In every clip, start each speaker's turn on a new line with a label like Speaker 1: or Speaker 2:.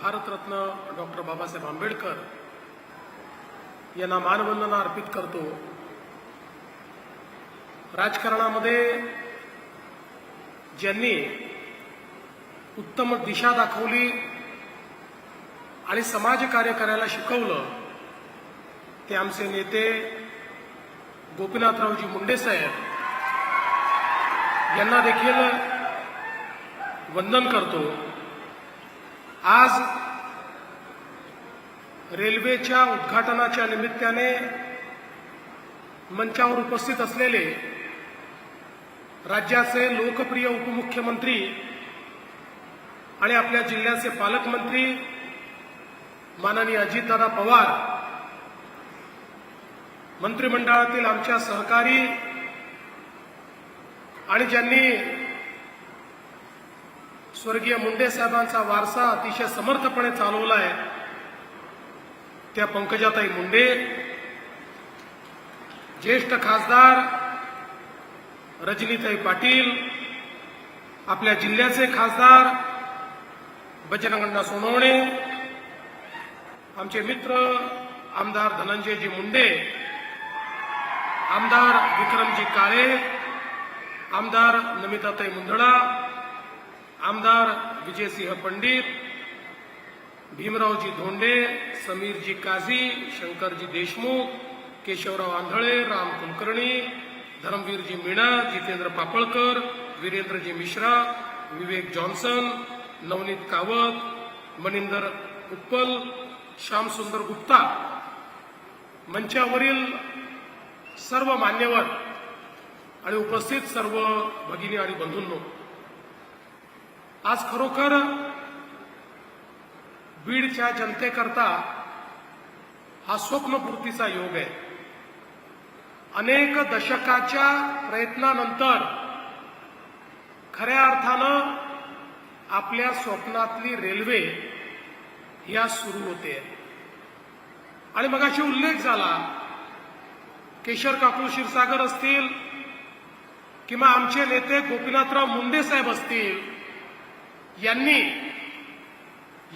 Speaker 1: Bharat Ratna doctor Babasaheb Ambedkar यांना मानवंदना अर्पित करतो. राजकारणामध्ये ज्यांनी उत्तम दिशा दाखवली आणि समाजकार्य करायला शिकवलं ते आमचे नेते गोपीनाथरावजी मुंडे साहेब यांना देखील वंदन करतो. आज रेल्वेच्या उद्घाटनाच्या निमित्ताने मंचावर उपस्थित असलेले राज्याचे लोकप्रिय उपमुख्यमंत्री आणि आपल्या जिल्ह्याचे पालकमंत्री माननीय अजितदादा पवार मंत्रिमंडळातील आमच्या सहकारी आणि ज्यांनी स्वर्गीय मुंडे साहेबांचा वारसा अतिशय समर्थपणे चालवला आहे. त्या पंकजाताई मुंडे ज्येष्ठ खासदार रजनीताई पाटील आपल्या जिल्ह्याचे खासदार बजरंगण्णा सोनवणे आमचे मित्र आमदार धनंजयजी मुंडे आमदार विक्रमजी काळे आमदार नमिताताई मुंदडा आमदार विजयसिंह पंडित भीमरावजी धोंडे समीरजी काझी शंकरजी देशमुख केशवराव आंधळे राम कुलकर्णी धर्मवीरजी मीणा जितेंद्र पापळकर वीरेंद्रजी मिश्रा विवेक जॉन्सन नवनीत कावत मनिंदर उत्पल श्यामसुंदर गुप्ता. मंचावरील सर्व मान्यवर आणि उपस्थित सर्व भगिनी आणि बंधूंनो आज खरोखर बीडच्या जनतेकरता हा स्वप्नपूर्तीचा योग आहे. अनेक दशकाच्या प्रयत्नानंतर खऱ्या अर्थानं आपल्या स्वप्नातली रेल्वे या सुरू होते. आणि मगाशी उल्लेख झाला केशर काकू क्षीरसागर असतील किंवा आमचे नेते गोपीनाथराव मुंडे साहेब असतील यांनी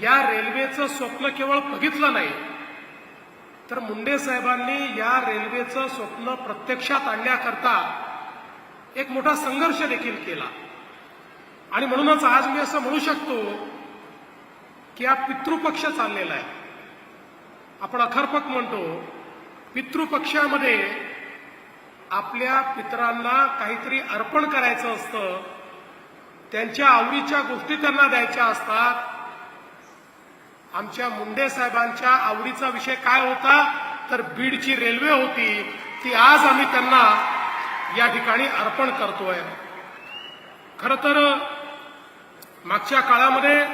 Speaker 1: या रेल्वेचं स्वप्न केवळ बघितलं नाही तर मुंडे साहेबांनी या रेल्वेचं स्वप्न प्रत्यक्षात आणण्याकरता एक मोठा संघर्ष देखील केला. आणि म्हणूनच आज मी असं म्हणू शकतो की हा पितृपक्ष चाललेला आहे. आपण अखरपक म्हणतो पितृपक्षामध्ये आपल्या पितरांना काहीतरी अर्पण करायचं असतं त्यांच्या आवडीच्या गोष्टी त्यांना द्यायच्या असतात. आमच्या मुंडे साहेबांच्या आवडीचा विषय काय होता? तर बीडची रेल्वे होती. ती आज आम्ही त्यांना या ठिकाणी अर्पण करतोय. खर तर मागच्या काळामध्ये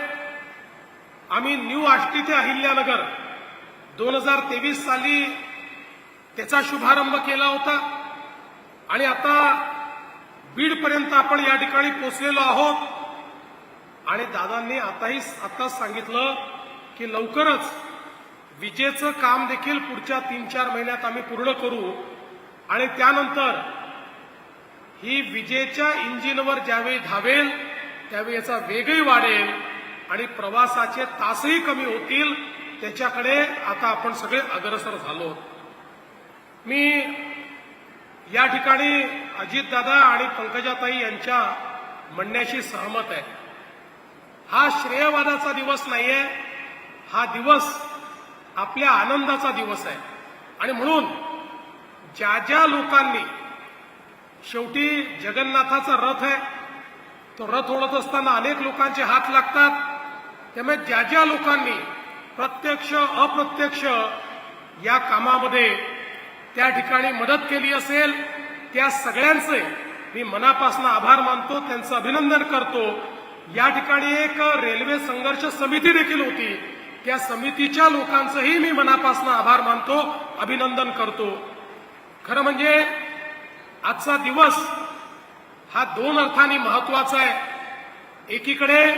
Speaker 1: आम्ही न्यू आष्टी ते अहिल्यानगर दोन हजार तेवीस साली त्याचा शुभारंभ केला होता. आणि आता बीडपर्यंत आपण या ठिकाणी पोचलेलो आहोत. आणि दादांनी आताही आताच सांगितलं की लवकरच विजेचं काम देखील पुढच्या तीन चार महिन्यात आम्ही पूर्ण करू. आणि त्यानंतर ही विजेच्या इंजिनवर ज्यावेळी धावेल त्यावेळी याचा वेगही वाढेल आणि प्रवासाचे तासही कमी होतील. त्याच्याकडे आता आपण सगळे अग्रसर झालो. मी या ठिकाणी अजितदादा आणि पंकजाताई यांच्या म्हणण्याशी सहमत आहे. हा श्रेयवादाचा दिवस नाहीये हा दिवस आपल्या आनंदाचा दिवस आहे. आणि म्हणून ज्या ज्या लोकांनी शेवटी जगन्नाथाचा रथ आहे तो रथ ओढत असताना अनेक लोकांचे हात लागतात. त्यामुळे ज्या ज्या लोकांनी प्रत्यक्ष अप्रत्यक्ष या कामामध्ये त्या ठिकाणी मदत केली असेल त्या सगळ्यांचे मी मनापासून आभार मानतो त्यांचं अभिनंदन करतो. या ठिकाणी एक रेल्वे संघर्ष समिती देखील होती. त्या समितीच्या लोकांचंही मी मनापासून आभार मानतो अभिनंदन करतो. खरं म्हणजे आजचा दिवस हा दोन अर्थाने महत्त्वाचा आहे. एकीकडे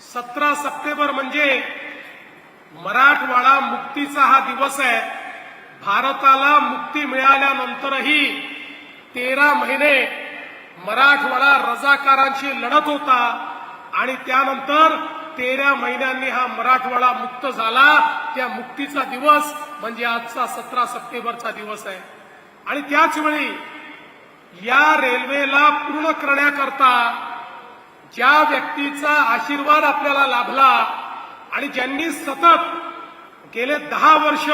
Speaker 1: सतरा सप्टेंबर म्हणजे मराठवाडा मुक्तीचा हा दिवस आहे. भारताला मुक्ती मिळाल्यानंतरही तेरा महिने मराठवाडा रजाकारांशी लढत होता आणि त्यानंतर तेरा महिन्यांनी हा मराठवाडा मुक्त झाला. त्या मुक्तीचा दिवस म्हणजे आजचा सतरा सप्टेंबरचा दिवस आहे. आणि त्याचवेळी या रेल्वेला पूर्ण करण्याकरता ज्या व्यक्तीचा आशीर्वाद आपल्याला लाभला आणि ज्यांनी सतत गेले दहा वर्ष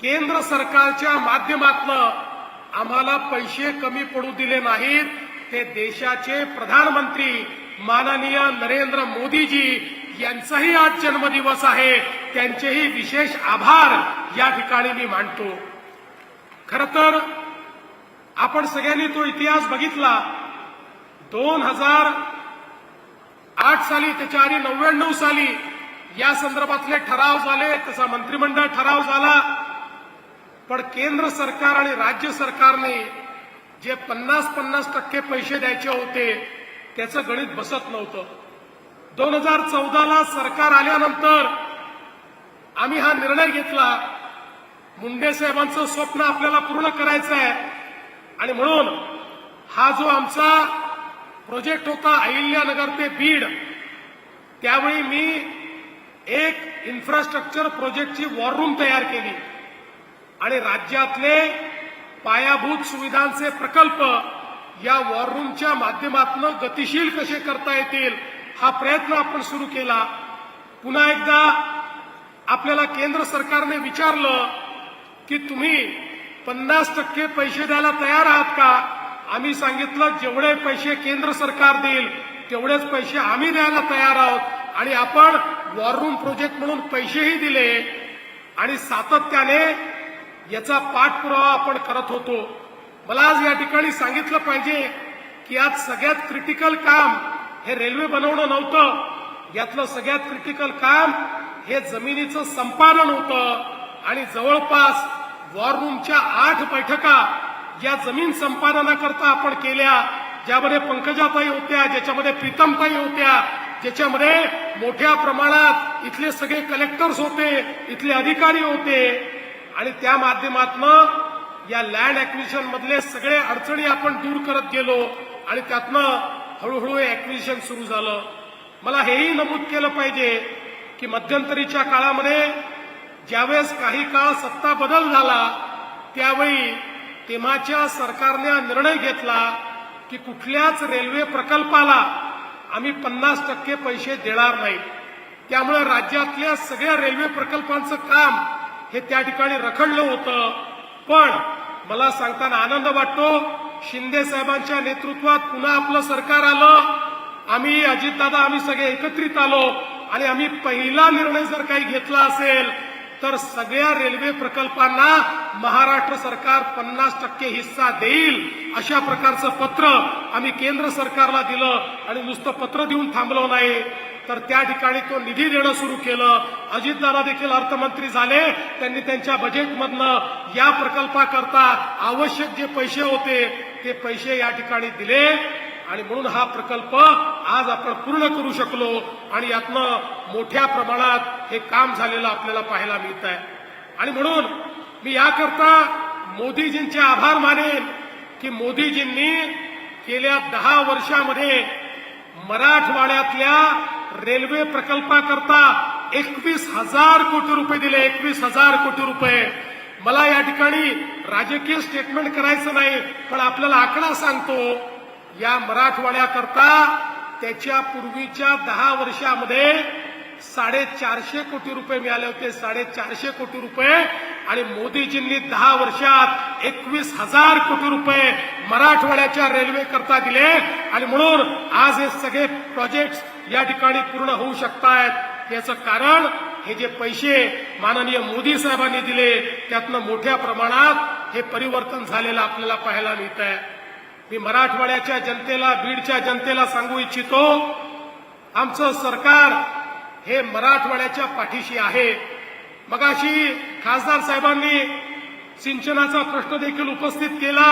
Speaker 1: केंद्र सरकारच्या माध्यमातलं आम्हाला पैसे कमी पडू दिले नाहीत. ते देशाचे प्रधानमंत्री माननीय नरेंद्र मोदीजी यांचाही आज जन्मदिवस आहे. त्यांचेही विशेष आभार या ठिकाणी मी मानतो. खर तर आपण सगळ्यांनी तो इतिहास बघितला. दोन हजार आठ साली त्याच्या आधी नव्याण्णव साली या संदर्भातले ठराव झाले त्याचा मंत्रिमंडळ ठराव झाला. पण केंद्र सरकार आणि राज्य सरकारने जे पन्नास पन्नास टक्के पैसे द्यायचे होते त्याचं गणित बसत नव्हतं. दोन हजार चौदाला सरकार आल्यानंतर आम्ही हा निर्णय घेतला. मुंडे साहेबांचं स्वप्न आपल्याला पूर्ण करायचं आहे आणि म्हणून हा जो आमचा प्रोजेक्ट होता अहिल्यानगर ते बीड त्यावेळी मी एक इन्फ्रास्ट्रक्चर प्रोजेक्टची वॉर रूम तयार केली. आणि राज्यातले पायाभूत सुविधांचे प्रकल्प या वॉर रूमच्या माध्यमातून गतिशील कसे करता येतील हा प्रयत्न आपण सुरू केला. पुन्हा एकदा आपल्याला केंद्र सरकारने विचारलं की तुम्ही पन्नास टक्के पैसे द्यायला तयार आहात का? आम्ही सांगितलं जेवढे पैसे केंद्र सरकार देईल तेवढेच पैसे आम्ही द्यायला तयार आहोत. आणि आपण वॉर रूम प्रोजेक्ट म्हणून पैसेही दिले आणि सातत्याने याचा पाठपुरावा आपण करत होतो. मला आज या ठिकाणी सांगितलं पाहिजे की आज सगळ्यात क्रिटिकल काम हे रेल्वे बनवणं नव्हतं. यातलं सगळ्यात क्रिटिकल काम हे जमिनीचं संपादन होतं. आणि जवळपास वॉररूमच्या आठ बैठका या जमीन संपादनाकरता आपण केल्या. ज्यामध्ये पंकजाताई होत्या ज्याच्यामध्ये प्रीतमताई होत्या ज्याच्यामध्ये मोठ्या प्रमाणात इथले सगळे कलेक्टर्स होते इथले अधिकारी होते. आणि त्या माध्यमातनं या लँड ऍक्विजिशन मधले सगळे अडचणी आपण दूर करत गेलो आणि त्यातनं हळूहळू ऍक्विजिशन सुरू झालं. मला हेही नमूद केलं पाहिजे की मध्यंतरीच्या काळामध्ये ज्यावेळेस काही काळ सत्ता बदल झाला त्यावेळी तेव्हाच्या सरकारने निर्णय घेतला की कुठल्याच रेल्वे प्रकल्पाला आम्ही पन्नास टक्के पैसे देणार नाही. त्यामुळे राज्यातल्या सगळ्या रेल्वे प्रकल्पांचं काम हे त्या ठिकाणी रखडलं होतं. पण मला सांगताना आनंद वाटतो शिंदे साहेबांच्या नेतृत्वात पुन्हा आपलं सरकार आलं. आम्ही अजितदादा आम्ही सगळे एकत्रित आलो. आणि आम्ही पहिला निर्णय जर काही घेतला असेल तर सगळ्या रेल्वे प्रकल्पांना महाराष्ट्र सरकार पन्नास टक्के हिस्सा देईल अशा प्रकारचं पत्र आम्ही केंद्र सरकारला दिलं. आणि नुसतं पत्र देऊन थांबलो नाही. तर त्या ठिकाणी तो निधी देणं सुरू केलं. अजितदादा देखील अर्थमंत्री झाले. त्यांनी त्यांच्या बजेटमधनं या प्रकल्पाकरता आवश्यक जे पैसे होते ते पैसे या ठिकाणी दिले. आणि म्हणून हा प्रकल्प आज आपण पूर्ण करू शकलो आणि यातनं मोठ्या प्रमाणात हे काम झालेलं आपल्याला पाहायला मिळत आहे आणि म्हणून मी याकरता मोदीजींचे आभार मानेन की मोदीजींनी गेल्या दहा वर्षामध्ये मराठवाड्यातल्या रेल्वे प्रकल्पाकरता एकवीस हजार कोटी रुपये दिले एकवीस हजार कोटी रुपये. मला या ठिकाणी राजकीय स्टेटमेंट करायचं नाही पण आपल्याला आकडा सांगतो या मराठवाड्याकरता त्याच्या पूर्वीच्या दहा वर्षामध्ये साडेचारशे कोटी रुपये मिळाले होते साडेचारशे कोटी रुपये. आणि मोदीजींनी दहा वर्षात एकवीस हजार कोटी रुपये मराठवाड्याच्या रेल्वेकरता दिले. आणि म्हणून आज हे सगळे प्रोजेक्ट या ठिकाणी पूर्ण होऊ शकतायत. याचं कारण हे जे पैसे माननीय मोदी साहेबांनी दिले त्यातनं मोठ्या प्रमाणात हे परिवर्तन झालेलं आपल्याला पाहायला मिळत आहे मी मराठवाड्याच्या जनतेला बीडच्या जनतेला सांगू इच्छितो आमचं सरकार हे मराठवाड्याच्या पाठीशी आहे. मगाशी खासदार साहेबांनी सिंचनाचा प्रश्न देखील उपस्थित केला.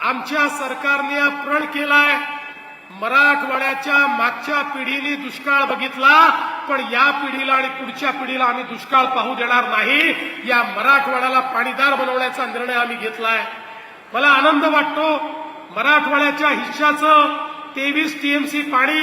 Speaker 1: आमच्या सरकारने हा प्रण केलाय. मराठवाड्याच्या मागच्या पिढीने दुष्काळ बघितला पण या पिढीला आणि पुढच्या पिढीला आम्ही दुष्काळ पाहू देणार नाही. या मराठवाड्याला पाणीदार बनवण्याचा निर्णय आम्ही घेतलाय. मला आनंद वाटतो मराठवाड्याच्या हिश्श्याचं तेवीस टीएमसी पाणी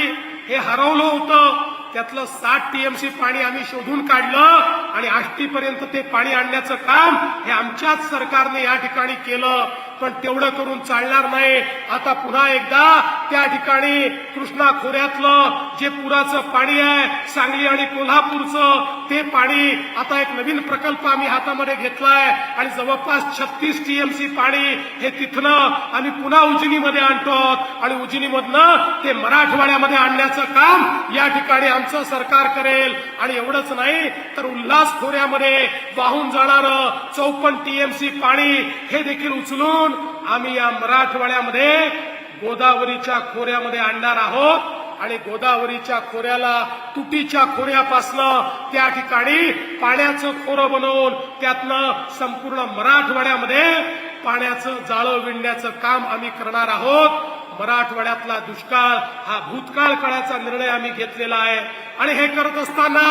Speaker 1: हे हरवलं होतं. त्यातलं साठ टीएमसी पाणी आम्ही शोधून काढलं. आणि आष्टीपर्यंत ते पाणी आणण्याचं काम हे आमच्याच सरकारने या ठिकाणी केलं. पण तेवढं करून चालणार नाही. आता पुन्हा एकदा त्या ठिकाणी कृष्णा खोऱ्यातलं जे पुराचं पाणी आहे सांगली आणि कोल्हापूरचं ते पाणी आता एक नवीन प्रकल्प आम्ही हातामध्ये घेतलाय आणि जवळपास छत्तीस टीएमसी पाणी हे तिथनं आम्ही पुन्हा उजनीमध्ये आणतो आणि उजनीमधनं ते मराठवाड्यामध्ये आणण्याचं काम या ठिकाणी आमचं सरकार करेल. आणि एवढंच नाही तर उल्हास खोऱ्यामध्ये वाहून जाणारं चौपन्न टीएमसी पाणी हे देखील उचलून आम्ही या मराठवाड्यामध्ये गोदावरीच्या खोऱ्यामध्ये आणणार आहोत. आणि गोदावरीच्या खोऱ्याला तुटीच्या खोऱ्यापासनं त्या ठिकाणी पाण्याचं खोरं बनवून त्यातनं संपूर्ण मराठवाड्यामध्ये पाण्याचं जाळं विणण्याचं काम आम्ही करणार आहोत. मराठवाड्यातला दुष्काळ हा भूतकाळ काळाचा निर्णय आम्ही घेतलेला आहे. आणि हे करत असताना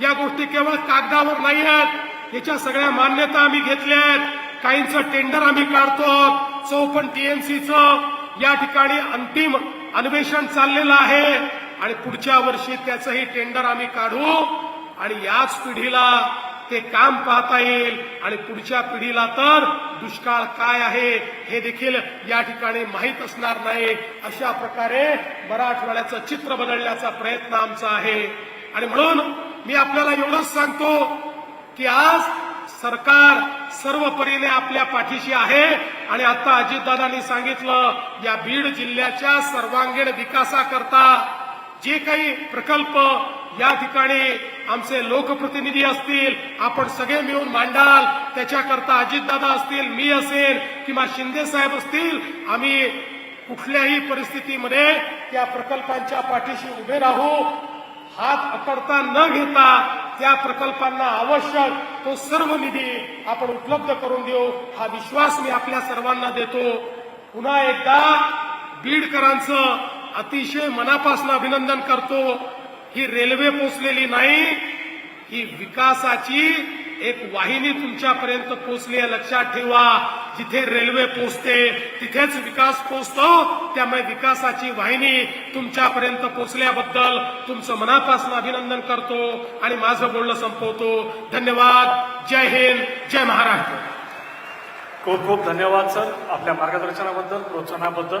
Speaker 1: या गोष्टी केवळ कागदावर नाही आहेत. याच्या सगळ्या मान्यता आम्ही घेतल्या आहेत. काहींचं टेंडर आम्ही काढतो चौपन्न टीएमसीचं या ठिकाणी अंतिम अन्वेषण चाललेलं आहे. आणि पुढच्या वर्षी त्याचंही टेंडर आम्ही काढू. आणि याच पिढीला ते काम पाहता येईल. आणि पुढच्या पिढीला तर दुष्काळ काय आहे हे देखील या ठिकाणी माहीत असणार नाही. अशा प्रकारे मराठवाड्याचं चित्र बदलण्याचा प्रयत्न आमचा आहे. आणि म्हणून मी आपल्याला एवढंच सांगतो की आज सरकार सर्व परीने आपल्या पाठीशी आहे आणि आता अजितदादांनी सांगितलं या बीड जिल्ह्याच्या सर्वांगीण विकासाकरता जे काही प्रकल्प या ठिकाणी आमचे लोकप्रतिनिधी असतील आपण सगळे मिळून मांडाल त्याच्याकरता अजितदादा असतील मी असेल किंवा शिंदे साहेब असतील आम्ही कुठल्याही परिस्थितीमध्ये त्या प्रकल्पांच्या पाठीशी उभे राहू. हात अकडता न घेता त्या प्रकल्पांना आवश्यक तो सर्व निधी आपण उपलब्ध करून देऊ. हा विश्वास मी आपल्या सर्वांना देतो. पुन्हा एकदा बीडकरांचं अतिशय मनापासून अभिनंदन करतो. ही रेल्वे पोचलेली नाही ही विकासाची एक वाहिनी तुमच्यापर्यंत पोचली आहे. लक्षात ठेवा. जिथे रेल्वे पोचते तिथेच विकास पोचतो. त्यामुळे विकासाची वाहिनी तुमच्यापर्यंत पोचल्याबद्दल तुमचं मनापासून अभिनंदन करतो आणि माझं बोलणं संपवतो. धन्यवाद. जय हिंद. जय महाराष्ट्र.
Speaker 2: खूप खूप धन्यवाद सर आपल्या मार्गदर्शनाबद्दल प्रोत्साहनाबद्दल.